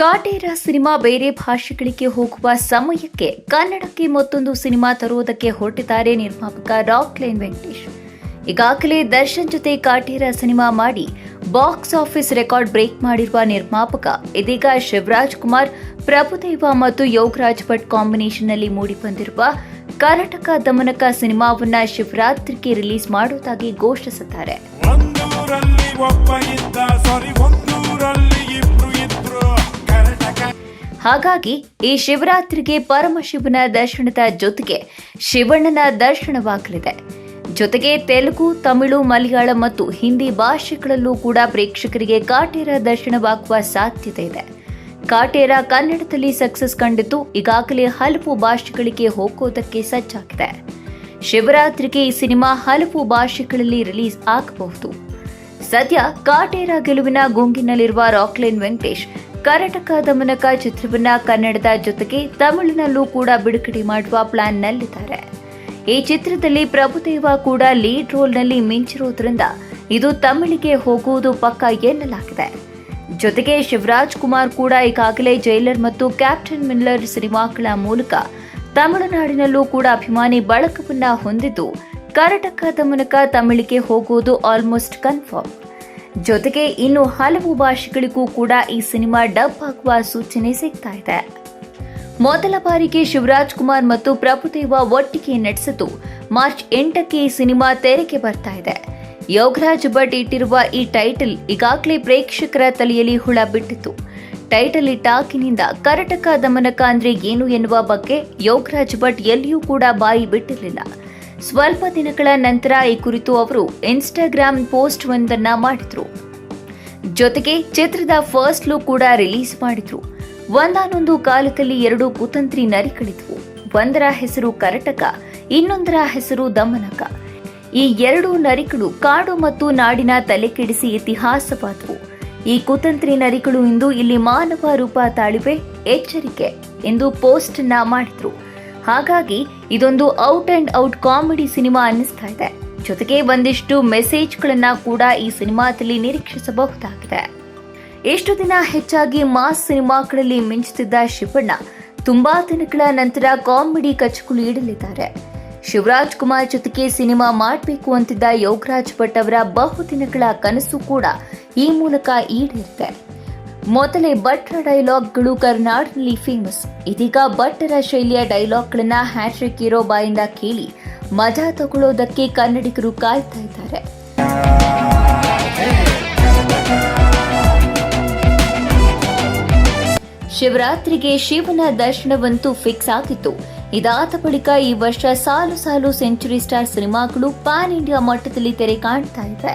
Kaatera cinema ಬೇರೆ ಭಾಷೆಗಳಿಗೆ ಹೋಗುವ ಸಮಯಕ್ಕೆ ಕನ್ನಡಕ್ಕೆ ಮತ್ತೊಂದು ಸಿನಿಮಾ ತರುವುದಕ್ಕೆ ಹೊರಟಿದ್ದಾರೆ ನಿರ್ಮಾಪಕ ರಾಕ್ ರಾಕ್ಲೈನ್ ವೆಂಕಟೇಶ್. ಈಗಾಗಲೇ ದರ್ಶನ್ ಜೊತೆ ಕಾಟೇರ ಸಿನಿಮಾ ಮಾಡಿ ಬಾಕ್ಸ್ ಆಫೀಸ್ ರೆಕಾರ್ಡ್ ಬ್ರೇಕ್ ಮಾಡಿರುವ ನಿರ್ಮಾಪಕ, ಇದೀಗ ಶಿವರಾಜ್ ಕುಮಾರ್, ಪ್ರಭುದೇವ ಮತ್ತು ಯೋಗರಾಜ್ ಭಟ್ ಕಾಂಬಿನೇಷನ್ನಲ್ಲಿ ಮೂಡಿಬಂದಿರುವ ಕರ್ನಾಟಕ ದಮನಕ ಸಿನಿಮಾವನ್ನ ಶಿವರಾತ್ರಿಗೆ ರಿಲೀಸ್ ಮಾಡುವುದಾಗಿ ಘೋಷಿಸಿದ್ದಾರೆ ಹಾಗಾಗಿ ಈ ಶಿವರಾತ್ರಿಗೆ ಪರಮಶಿವನ ದರ್ಶನದ ಜೊತೆಗೆ ಶಿವಣ್ಣನ ದರ್ಶನವಾಗಲಿದೆ. ಜೊತೆಗೆ ತೆಲುಗು, ತಮಿಳು, ಮಲಯಾಳಂ ಮತ್ತು ಹಿಂದಿ ಭಾಷೆಗಳಲ್ಲೂ ಕೂಡ ಪ್ರೇಕ್ಷಕರಿಗೆ ಕಾಟೇರ ದರ್ಶನವಾಗುವ ಸಾಧ್ಯತೆ ಇದೆ. ಕಾಟೇರ ಕನ್ನಡದಲ್ಲಿ ಸಕ್ಸಸ್ ಕಂಡಿದ್ದು ಈಗಾಗಲೇ ಹಲವು ಭಾಷೆಗಳಿಗೆ ಹೋಗೋದಕ್ಕೆ ಸಜ್ಜಾಗಿದೆ. ಶಿವರಾತ್ರಿಗೆ ಈ ಸಿನಿಮಾ ಹಲವು ಭಾಷೆಗಳಲ್ಲಿ ರಿಲೀಸ್ ಆಗಬಹುದು. ಸದ್ಯ ಕಾಟೇರ ಗೆಲುವಿನ ಗುಂಗಿನಲ್ಲಿರುವ ರಾಕ್ಲೈನ್ ವೆಂಕಟೇಶ್ ಕರ್ನಾಟಕ ದಮನಕ ಚಿತ್ರವನ್ನ ಕನ್ನಡದ ಜೊತೆಗೆ ತಮಿಳಿನಲ್ಲೂ ಕೂಡ ಬಿಡುಗಡೆ ಮಾಡುವ ಪ್ಲಾನ್ನಲ್ಲಿದ್ದಾರೆ. ಈ ಚಿತ್ರದಲ್ಲಿ ಪ್ರಭುದೇವ ಕೂಡ ಲೀಡ್ ರೋಲ್ನಲ್ಲಿ ಮಿಂಚಿರುವುದರಿಂದ ಇದು ತಮಿಳಿಗೆ ಹೋಗುವುದು ಪಕ್ಕ ಎನ್ನಲಾಗಿದೆ. ಜೊತೆಗೆ ಶಿವರಾಜ್ ಕುಮಾರ್ ಕೂಡ ಈಗಾಗಲೇ ಜೈಲರ್ ಮತ್ತು ಕ್ಯಾಪ್ಟನ್ ಮಿಲ್ಲರ್ ಸಿನಿಮಾಗಳ ಮೂಲಕ ತಮಿಳುನಾಡಿನಲ್ಲೂ ಕೂಡ ಅಭಿಮಾನಿ ಬಳಕವನ್ನ ಹೊಂದಿದ್ದು ಕರ್ನಾಟಕದ ಮೂಲಕ ತಮಿಳಿಗೆ ಹೋಗುವುದು ಆಲ್ಮೋಸ್ಟ್ ಕನ್ಫರ್ಮ್. ಜೊತೆಗೆ ಇನ್ನು ಹಲವು ಭಾಷೆಗಳಿಗೂ ಕೂಡ ಈ ಸಿನಿಮಾ ಡಬ್ ಆಗುವ ಸೂಚನೆ ಸಿಗ್ತಾ ಇದೆ. ಮೊದಲ ಬಾರಿಗೆ ಶಿವರಾಜ್ ಕುಮಾರ್ ಮತ್ತು ಪ್ರಭುದೇವ ಒಟ್ಟಿಗೆ ನಡೆಸಿತು ಮಾರ್ಚ್ ಎಂಟಕ್ಕೆ ಈ ಸಿನಿಮಾ ತೆರೆಗೆ ಬರ್ತಾ ಇದೆ. ಯೋಗರಾಜ್ ಭಟ್ ಇಟ್ಟಿರುವ ಈ ಟೈಟಲ್ ಈಗಾಗಲೇ ಪ್ರೇಕ್ಷಕರ ತಲೆಯಲ್ಲಿ ಹುಳ ಬಿಟ್ಟಿತ್ತು ಟೈಟಲ್ ಇಟ್ಟಾಕಿನಿಂದ ಕರ್ನಾಟಕ ದಮನಕ ಅಂದ್ರೆ ಏನು ಎನ್ನುವ ಬಗ್ಗೆ ಯೋಗರಾಜ್ ಭಟ್ ಎಲ್ಲಿಯೂ ಕೂಡ ಬಾಯಿ ಬಿಟ್ಟಿರಲಿಲ್ಲ. ಸ್ವಲ್ಪ ದಿನಗಳ ನಂತರ ಈ ಕುರಿತು ಅವರು ಇನ್ಸ್ಟಾಗ್ರಾಮ್ ಪೋಸ್ಟ್ ಒಂದನ್ನ ಮಾಡಿದ್ರು. ಜೊತೆಗೆ ಚಿತ್ರದ ಫಸ್ಟ್ ಲುಕ್ ಕೂಡ ರಿಲೀಸ್ ಮಾಡಿದ್ರು. ಒಂದಾನೊಂದು ಕಾಲದಲ್ಲಿ ಎರಡು ಕುತಂತ್ರಿ ನರಿಗಳಿದ್ವು. ಒಂದರ ಹೆಸರು ಕರಟಕ, ಇನ್ನೊಂದರ ಹೆಸರು ದಮನಕ. ಈ ಎರಡು ನರಿಗಳು ಕಾಡು ಮತ್ತು ನಾಡಿನ ತಲೆ ಕೆಡಿಸಿ ಇತಿಹಾಸವಾದವು. ಈ ಕುತಂತ್ರಿ ನರಿಗಳು ಇಂದು ಇಲ್ಲಿ ಮಾನವ ರೂಪ ತಾಳಿವೆ ಎಚ್ಚರಿಕೆ ಎಂದು ಪೋಸ್ಟ್ ಮಾಡಿದ್ರು. ಹಾಗಾಗಿ ಇದೊಂದು out and out comedy cinema ಅನ್ನಿಸ್ತಾ ಇದೆ. ಜೊತೆಗೆ ಒಂದಿಷ್ಟು ಮೆಸೇಜ್ಗಳನ್ನ ಕೂಡ ಈ ಸಿನಿಮಾದಲ್ಲಿ ನಿರೀಕ್ಷಿಸಬಹುದಾಗಿದೆ. ಎಷ್ಟು ದಿನ ಹೆಚ್ಚಾಗಿ ಮಾಸ್ ಸಿನಿಮಾಗಳಲ್ಲಿ ಮಿಂಚುತ್ತಿದ್ದ ಶಿವಣ್ಣ ತುಂಬಾ ದಿನಗಳ ನಂತರ ಕಾಮಿಡಿ ಕಚಕುಳಿ ಇಡಲಿದ್ದಾರೆ ಶಿವರಾಜ್ ಕುಮಾರ್ ಜೊತೆಗೆ ಸಿನಿಮಾ ಮಾಡಬೇಕು ಅಂತಿದ್ದ ಯೋಗರಾಜ್ ಭಟ್ ಅವರ ಬಹುದಿನಗಳ ಕನಸು ಕೂಡ ಈ ಮೂಲಕ ಈಡೇರಿದೆ. ಮೊದಲೇ ಭಟ್ರ ಡೈಲಾಗ್ಗಳು ಕರ್ನಾಡಿನಲ್ಲಿ ಫೇಮಸ್ ಇದೀಗ ಭಟ್ಟರ ಶೈಲಿಯ ಡೈಲಾಗ್ಗಳನ್ನ ಹ್ಯಾಟ್ರಿಕ್ ಇರೋ ಬಾಯಿಂದ ಕೇಳಿ ಮಜಾ ತಗೊಳ್ಳೋದಕ್ಕೆ ಕನ್ನಡಿಗರು ಕಾಯ್ತಾ ಇದ್ದಾರೆ. ಶಿವರಾತ್ರಿಗೆ ಶಿವನ ದರ್ಶನವಂತೂ ಫಿಕ್ಸ್ ಆಗಿತ್ತು. ಇದಾದ ಬಳಿಕ ಈ ವರ್ಷ ಸಾಲು ಸಾಲು ಸೆಂಚುರಿ ಸ್ಟಾರ್ ಸಿನಿಮಾಗಳು ಪ್ಯಾನ್ ಇಂಡಿಯಾ ಮಟ್ಟದಲ್ಲಿ ತೆರೆ ಕಾಣ್ತಾ ಇದೆ.